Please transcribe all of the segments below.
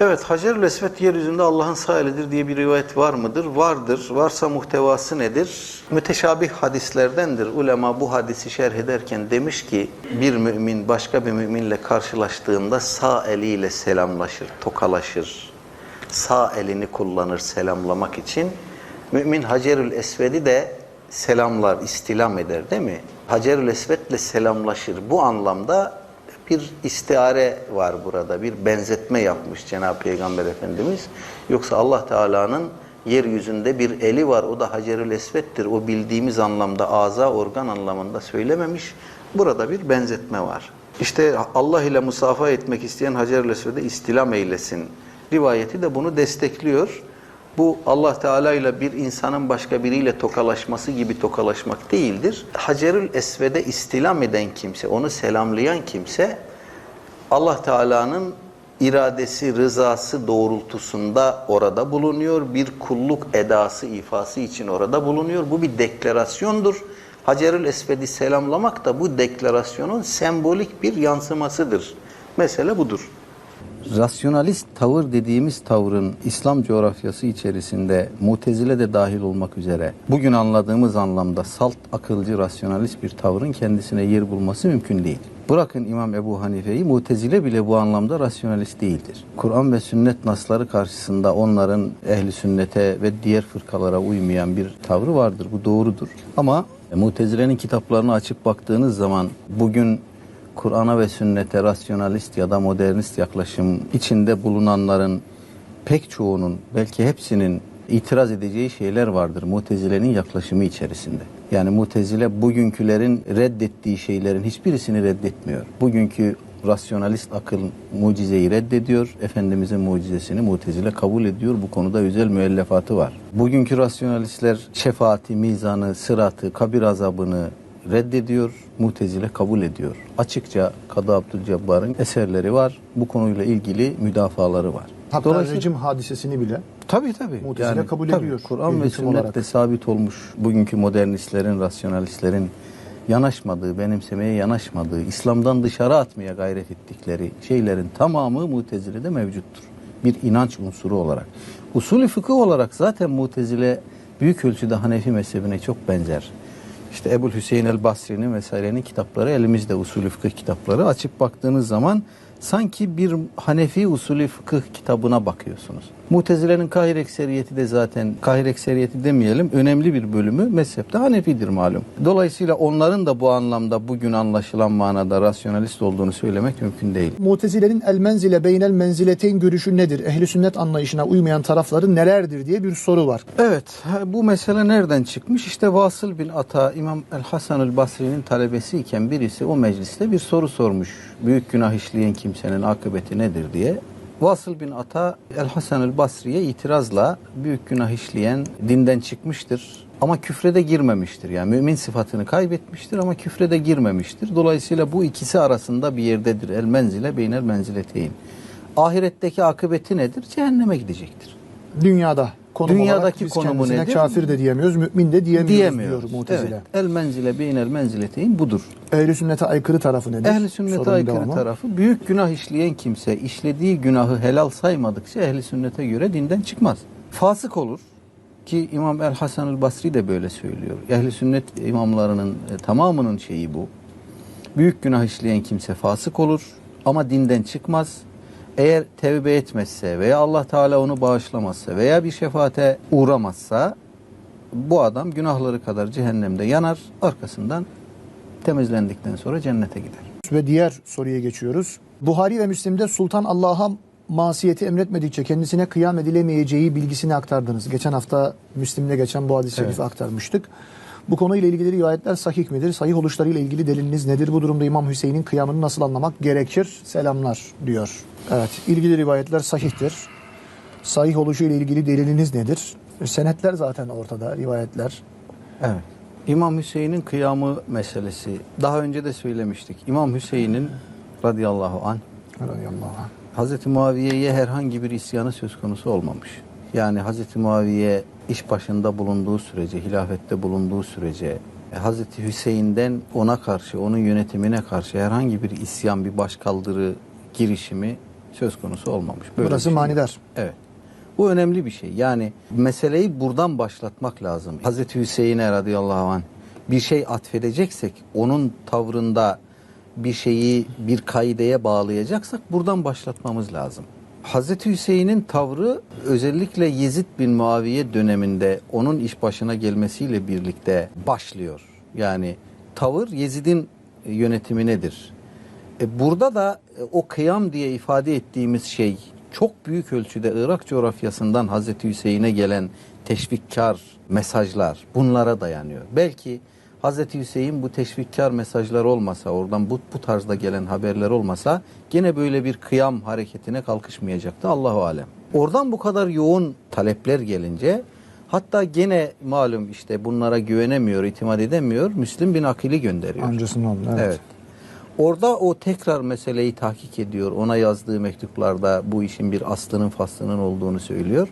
Evet Hacer-ül Esved yeryüzünde Allah'ın sağ diye bir rivayet var mıdır? Vardır. Varsa muhtevası nedir? Müteşabih hadislerdendir. Ulema bu hadisi şerh ederken demiş ki bir mümin başka bir müminle karşılaştığında sağ eliyle selamlaşır, tokalaşır. Sağ elini kullanır selamlamak için. Mümin Hacerül Esved'i de selamlar, istilam eder değil mi? Hacerül Esved'le selamlaşır. Bu anlamda bir istiare var burada. Bir benzetme yapmış Cenab-ı Peygamber Efendimiz. Yoksa Allah Teala'nın yeryüzünde bir eli var. O da Hacerül Esved'dir. O bildiğimiz anlamda aza organ anlamında söylememiş. Burada bir benzetme var. İşte Allah ile musafa etmek isteyen Hacerül Esved'e istilam eylesin. Rivayeti de bunu destekliyor. Bu Allah Teala ile bir insanın başka biriyle tokalaşması gibi tokalaşmak değildir. Hacerül Esved'e istilam eden kimse, onu selamlayan kimse Allah Teala'nın iradesi, rızası doğrultusunda orada bulunuyor. Bir kulluk edası, ifası için orada bulunuyor. Bu bir deklarasyondur. Hacerül Esved'i selamlamak da bu deklarasyonun sembolik bir yansımasıdır. Mesele budur. Rasyonalist tavır dediğimiz tavrın İslam coğrafyası içerisinde mutezile de dahil olmak üzere bugün anladığımız anlamda salt akılcı rasyonalist bir tavrın kendisine yer bulması mümkün değil. Bırakın İmam Ebu Hanife'yi mutezile bile bu anlamda rasyonalist değildir. Kur'an ve sünnet nasları karşısında onların ehli sünnete ve diğer fırkalara uymayan bir tavrı vardır. Bu doğrudur. Ama mutezilenin kitaplarını açıp baktığınız zaman bugün Kur'an'a ve sünnete rasyonalist ya da modernist yaklaşım içinde bulunanların pek çoğunun belki hepsinin itiraz edeceği şeyler vardır Mutezile'nin yaklaşımı içerisinde. Yani Mutezile bugünkülerin reddettiği şeylerin hiçbirisini reddetmiyor. Bugünkü rasyonalist akıl mucizeyi reddediyor. Efendimizin mucizesini Mutezile kabul ediyor. Bu konuda özel müellefatı var. Bugünkü rasyonalistler şefaati, mizanı, sıratı, kabir azabını reddediyor, mutezile kabul ediyor. Açıkça Kadı Abdülcebbar'ın eserleri var. Bu konuyla ilgili müdafaları var. Hatta Dolayısıyla- rejim hadisesini bile Tabii tabii. Mutezile kabul tabii, ediyor, Kur'an ve sünnette sabit olmuş bugünkü modernistlerin, rasyonalistlerin yanaşmadığı, benimsemeye yanaşmadığı, İslam'dan dışarı atmaya gayret ettikleri şeylerin tamamı Mutezile'de mevcuttur. Bir inanç unsuru olarak. Usulü fıkıh olarak zaten Mutezile büyük ölçüde Hanefi mezhebine çok benzer. İşte Ebul Hüseyin el Basri'nin vesairenin kitapları elimizde usulü fıkıh kitapları. Açıp baktığınız zaman sanki bir Hanefi usulü fıkıh kitabına bakıyorsunuz. Mutezile'nin kahir ekseriyeti de zaten kahir ekseriyeti demeyelim önemli bir bölümü mezhepte Hanefidir malum. Dolayısıyla onların da bu anlamda bugün anlaşılan manada rasyonalist olduğunu söylemek mümkün değil. Mutezile'nin el menzile beynel menzileteyn görüşü nedir? Ehli sünnet anlayışına uymayan tarafları nelerdir diye bir soru var. Evet, bu mesele nereden çıkmış? İşte Vasıl bin Ata, İmam el-Hasan el-Basri'nin talebesi iken birisi o mecliste bir soru sormuş. Büyük günah işleyen kimsenin akıbeti nedir diye. Vasıl bin Ata el-Hasan el-Basri'ye itirazla büyük günah işleyen dinden çıkmıştır. Ama küfre de girmemiştir. Yani mümin sıfatını kaybetmiştir ama küfre de girmemiştir. Dolayısıyla bu ikisi arasında bir yerdedir. El menzile beynel menzileteyn. Ahiretteki akıbeti nedir? Cehenneme gidecektir. Dünyada konum Dünyadaki olarak konumu nedir? kafir de diyemiyoruz, mümin de diyemiyoruz diyemiyoruz. diyor Mutezile. Evet. El menzile beynel menzileteyn budur. Ehli sünnete aykırı tarafı nedir? Ehli sünnete Sorunun aykırı devamı. tarafı büyük günah işleyen kimse işlediği günahı helal saymadıkça ehli sünnete göre dinden çıkmaz. Fasık olur ki İmam El Hasan el Basri de böyle söylüyor. Ehli sünnet imamlarının e, tamamının şeyi bu. Büyük günah işleyen kimse fasık olur ama dinden çıkmaz. Eğer tevbe etmezse veya Allah Teala onu bağışlamazsa veya bir şefaate uğramazsa bu adam günahları kadar cehennemde yanar. Arkasından temizlendikten sonra cennete gider. Ve diğer soruya geçiyoruz. Buhari ve Müslim'de Sultan Allah'a masiyeti emretmedikçe kendisine kıyam edilemeyeceği bilgisini aktardınız. Geçen hafta Müslim'de geçen bu hadis-i şerifi aktarmıştık. Bu konuyla ilgili rivayetler sahih midir? Sahih oluşlarıyla ilgili deliliniz nedir? Bu durumda İmam Hüseyin'in kıyamını nasıl anlamak gerekir? Selamlar diyor. Evet, ilgili rivayetler sahihtir. Sahih oluşu ile ilgili deliliniz nedir? Senetler zaten ortada, rivayetler. Evet. İmam Hüseyin'in kıyamı meselesi. Daha önce de söylemiştik. İmam Hüseyin'in radıyallahu anh Radıyallahu anh. Hazreti Muaviye'ye herhangi bir isyanı söz konusu olmamış. Yani Hazreti Muaviye iş başında bulunduğu sürece, hilafette bulunduğu sürece e, Hazreti Hüseyin'den ona karşı, onun yönetimine karşı herhangi bir isyan, bir başkaldırı girişimi söz konusu olmamış. Böyle Burası şey. manidar. Evet. Bu önemli bir şey. Yani meseleyi buradan başlatmak lazım. Hazreti Hüseyin'e radıyallahu anh bir şey atfedeceksek onun tavrında bir şeyi bir kaideye bağlayacaksak buradan başlatmamız lazım. Hazreti Hüseyin'in tavrı özellikle Yezid bin Muaviye döneminde onun iş başına gelmesiyle birlikte başlıyor. Yani tavır Yezid'in yönetiminedir. E, burada da e, o kıyam diye ifade ettiğimiz şey çok büyük ölçüde Irak coğrafyasından Hazreti Hüseyin'e gelen teşvikkar mesajlar bunlara dayanıyor. Belki Hazreti Hüseyin bu teşvikkar mesajlar olmasa, oradan bu, bu tarzda gelen haberler olmasa gene böyle bir kıyam hareketine kalkışmayacaktı Allahu alem. Oradan bu kadar yoğun talepler gelince hatta gene malum işte bunlara güvenemiyor, itimat edemiyor. Müslim bin Akil'i gönderiyor. Amcasının oğlu. Evet. Evet. Orada o tekrar meseleyi tahkik ediyor. Ona yazdığı mektuplarda bu işin bir aslının faslının olduğunu söylüyor.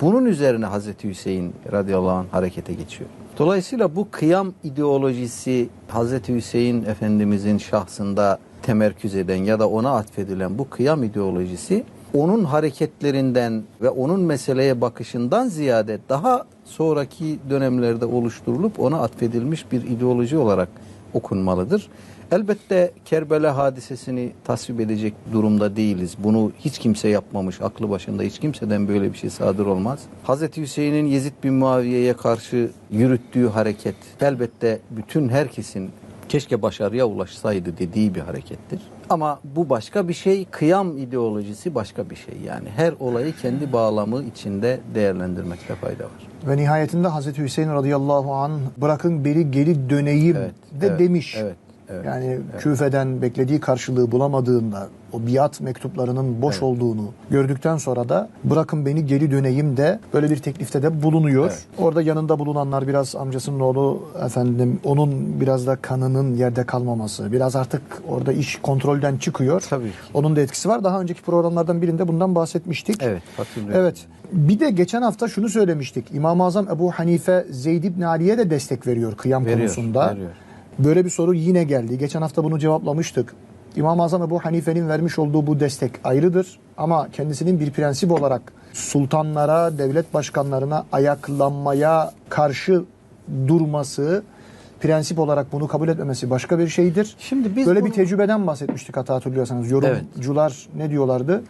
Bunun üzerine Hazreti Hüseyin radıyallahu anh harekete geçiyor. Dolayısıyla bu kıyam ideolojisi Hazreti Hüseyin Efendimizin şahsında temerküz eden ya da ona atfedilen bu kıyam ideolojisi onun hareketlerinden ve onun meseleye bakışından ziyade daha sonraki dönemlerde oluşturulup ona atfedilmiş bir ideoloji olarak okunmalıdır. Elbette Kerbela hadisesini tasvip edecek durumda değiliz. Bunu hiç kimse yapmamış. Aklı başında hiç kimseden böyle bir şey sadır olmaz. Hazreti Hüseyin'in Yezid bin Muaviye'ye karşı yürüttüğü hareket elbette bütün herkesin keşke başarıya ulaşsaydı dediği bir harekettir. Ama bu başka bir şey. Kıyam ideolojisi başka bir şey. Yani her olayı kendi bağlamı içinde değerlendirmekte fayda var. Ve nihayetinde Hazreti Hüseyin radıyallahu an bırakın beri geri döneyim Evet, de evet, demiş. evet, evet, yani Küfe'den beklediği karşılığı bulamadığında o biat mektuplarının boş olduğunu gördükten sonra da bırakın beni geri döneyim de böyle bir teklifte de bulunuyor. Evet. Orada yanında bulunanlar biraz amcasının oğlu efendim onun biraz da kanının yerde kalmaması. Biraz artık orada iş kontrolden çıkıyor. Tabii. Onun da etkisi var. Daha önceki programlardan birinde bundan bahsetmiştik. Evet, hatırlıyorum. Evet. Bir de geçen hafta şunu söylemiştik. İmam-ı Azam Ebu Hanife Zeyd ibn Ali'ye de destek veriyor kıyam Veriyor, konusunda. veriyor. Böyle bir soru yine geldi. Geçen hafta bunu cevaplamıştık. İmam-ı Azam Ebu Hanife'nin vermiş olduğu bu destek ayrıdır. Ama kendisinin bir prensip olarak sultanlara, devlet başkanlarına ayaklanmaya karşı durması, prensip olarak bunu kabul etmemesi başka bir şeydir. Şimdi biz Böyle bunu- bir tecrübeden bahsetmiştik hata hatırlıyorsanız. Yorumcular ne diyorlardı?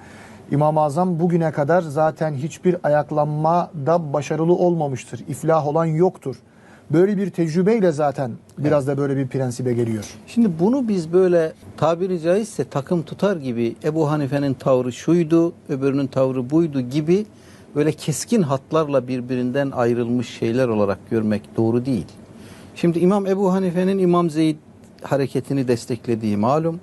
İmam-ı Azam bugüne kadar zaten hiçbir ayaklanmada başarılı olmamıştır. İflah olan yoktur. Böyle bir tecrübeyle zaten biraz da böyle bir prensibe geliyor. Şimdi bunu biz böyle tabiri caizse takım tutar gibi Ebu Hanife'nin tavrı şuydu, öbürünün tavrı buydu gibi böyle keskin hatlarla birbirinden ayrılmış şeyler olarak görmek doğru değil. Şimdi İmam Ebu Hanife'nin İmam Zeyd hareketini desteklediği malum.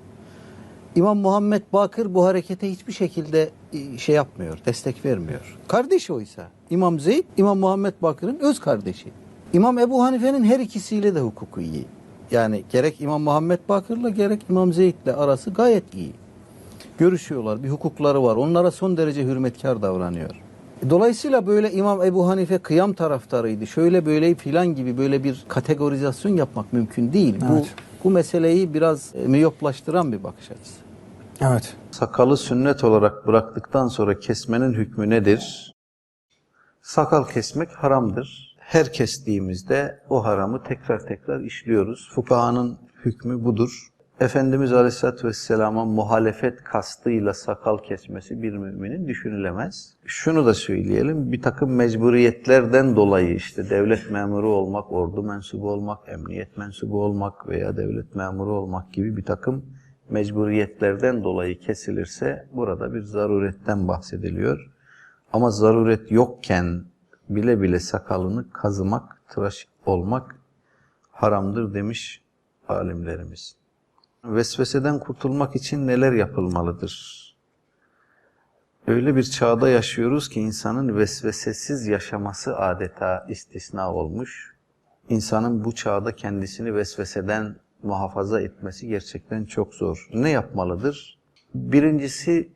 İmam Muhammed Bakır bu harekete hiçbir şekilde e, şey yapmıyor, destek vermiyor. Kardeşi oysa. İmam Zeyd, İmam Muhammed Bakır'ın öz kardeşi. İmam Ebu Hanife'nin her ikisiyle de hukuku iyi. Yani gerek İmam Muhammed Bakır'la gerek İmam Zeyd'le arası gayet iyi. Görüşüyorlar, bir hukukları var. Onlara son derece hürmetkar davranıyor. Dolayısıyla böyle İmam Ebu Hanife kıyam taraftarıydı. Şöyle böyle filan gibi böyle bir kategorizasyon yapmak mümkün değil. Bu Evet. bu meseleyi biraz e, miyoplaştıran bir bakış açısı. Evet. Sakalı sünnet olarak bıraktıktan sonra kesmenin hükmü nedir? Sakal kesmek haramdır. Her kestiğimizde o haramı tekrar tekrar işliyoruz. Fukahanın hükmü budur. Efendimiz Aleyhisselatü Vesselam'a muhalefet kastıyla sakal kesmesi bir müminin düşünülemez. Şunu da söyleyelim, bir takım mecburiyetlerden dolayı işte devlet memuru olmak, ordu mensubu olmak, emniyet mensubu olmak veya devlet memuru olmak gibi bir takım mecburiyetlerden dolayı kesilirse burada bir zaruretten bahsediliyor. Ama zaruret yokken bile bile sakalını kazımak, tıraş olmak haramdır demiş alimlerimiz. Vesveseden kurtulmak için neler yapılmalıdır? Öyle bir çağda yaşıyoruz ki insanın vesvesesiz yaşaması adeta istisna olmuş. İnsanın bu çağda kendisini vesveseden muhafaza etmesi gerçekten çok zor. Ne yapmalıdır? Birincisi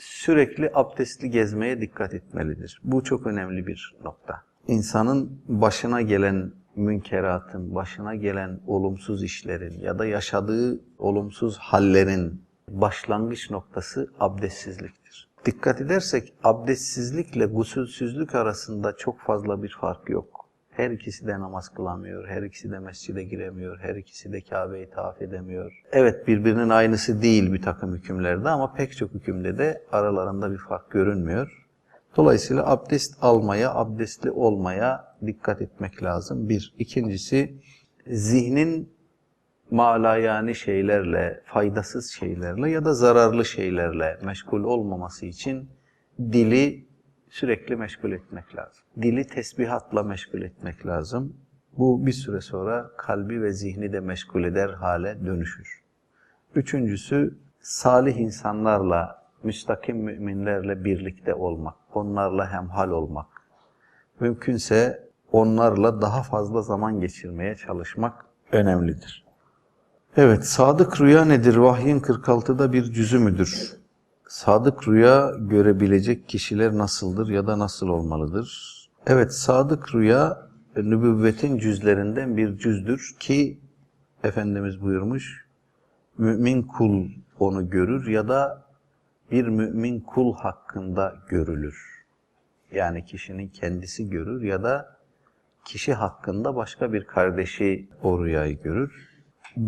sürekli abdestli gezmeye dikkat etmelidir. Bu çok önemli bir nokta. İnsanın başına gelen münkeratın, başına gelen olumsuz işlerin ya da yaşadığı olumsuz hallerin başlangıç noktası abdestsizliktir. Dikkat edersek abdestsizlikle gusülsüzlük arasında çok fazla bir fark yok. Her ikisi de namaz kılamıyor, her ikisi de mescide giremiyor, her ikisi de Kabe'yi tavaf edemiyor. Evet birbirinin aynısı değil bir takım hükümlerde ama pek çok hükümde de aralarında bir fark görünmüyor. Dolayısıyla abdest almaya, abdestli olmaya dikkat etmek lazım. Bir. İkincisi zihnin malayani şeylerle, faydasız şeylerle ya da zararlı şeylerle meşgul olmaması için dili sürekli meşgul etmek lazım. Dili tesbihatla meşgul etmek lazım. Bu bir süre sonra kalbi ve zihni de meşgul eder hale dönüşür. Üçüncüsü salih insanlarla, müstakim müminlerle birlikte olmak, onlarla hemhal olmak. Mümkünse onlarla daha fazla zaman geçirmeye çalışmak önemlidir. Evet, sadık rüya nedir? Vahyin 46'da bir cüzü müdür? Sadık rüya görebilecek kişiler nasıldır ya da nasıl olmalıdır? Evet, sadık rüya nübüvvetin cüzlerinden bir cüzdür ki Efendimiz buyurmuş, mümin kul onu görür ya da bir mümin kul hakkında görülür. Yani kişinin kendisi görür ya da kişi hakkında başka bir kardeşi o rüyayı görür.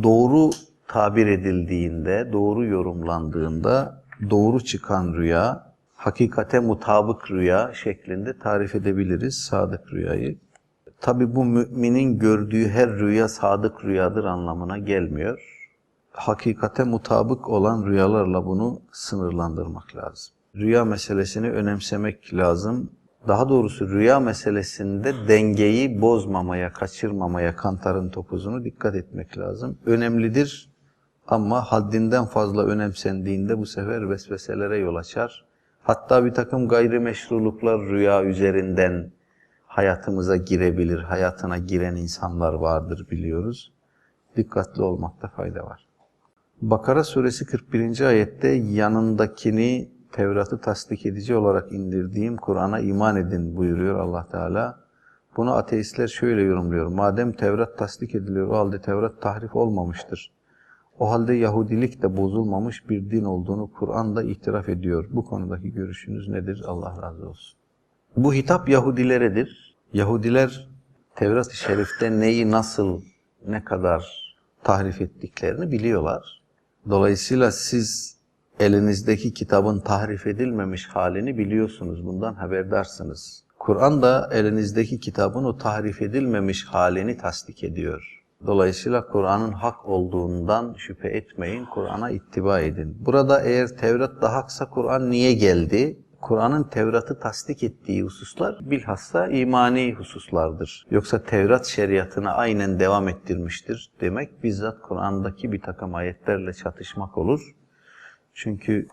Doğru tabir edildiğinde, doğru yorumlandığında doğru çıkan rüya, hakikate mutabık rüya şeklinde tarif edebiliriz sadık rüyayı. Tabi bu müminin gördüğü her rüya sadık rüyadır anlamına gelmiyor. Hakikate mutabık olan rüyalarla bunu sınırlandırmak lazım. Rüya meselesini önemsemek lazım. Daha doğrusu rüya meselesinde dengeyi bozmamaya, kaçırmamaya, kantarın topuzunu dikkat etmek lazım. Önemlidir ama haddinden fazla önemsendiğinde bu sefer vesveselere yol açar. Hatta bir takım gayrimeşruluklar rüya üzerinden hayatımıza girebilir, hayatına giren insanlar vardır biliyoruz. Dikkatli olmakta fayda var. Bakara suresi 41. ayette yanındakini Tevrat'ı tasdik edici olarak indirdiğim Kur'an'a iman edin buyuruyor Allah Teala. Bunu ateistler şöyle yorumluyor. Madem Tevrat tasdik ediliyor o halde Tevrat tahrif olmamıştır. O halde Yahudilik de bozulmamış bir din olduğunu Kur'an da itiraf ediyor. Bu konudaki görüşünüz nedir? Allah razı olsun. Bu hitap Yahudileredir. Yahudiler Tevrat-ı Şerif'te neyi nasıl, ne kadar tahrif ettiklerini biliyorlar. Dolayısıyla siz elinizdeki kitabın tahrif edilmemiş halini biliyorsunuz. Bundan haberdarsınız. Kur'an da elinizdeki kitabın o tahrif edilmemiş halini tasdik ediyor. Dolayısıyla Kur'an'ın hak olduğundan şüphe etmeyin, Kur'an'a ittiba edin. Burada eğer Tevrat da haksa Kur'an niye geldi? Kur'an'ın Tevrat'ı tasdik ettiği hususlar bilhassa imani hususlardır. Yoksa Tevrat şeriatına aynen devam ettirmiştir demek bizzat Kur'an'daki bir takım ayetlerle çatışmak olur. Çünkü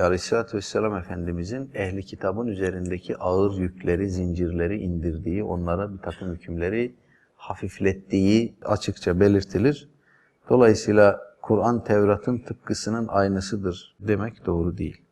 Aleyhisselatü Vesselam Efendimizin ehli kitabın üzerindeki ağır yükleri, zincirleri indirdiği, onlara bir takım hükümleri hafiflettiği açıkça belirtilir. Dolayısıyla Kur'an Tevrat'ın tıpkısının aynısıdır demek doğru değil.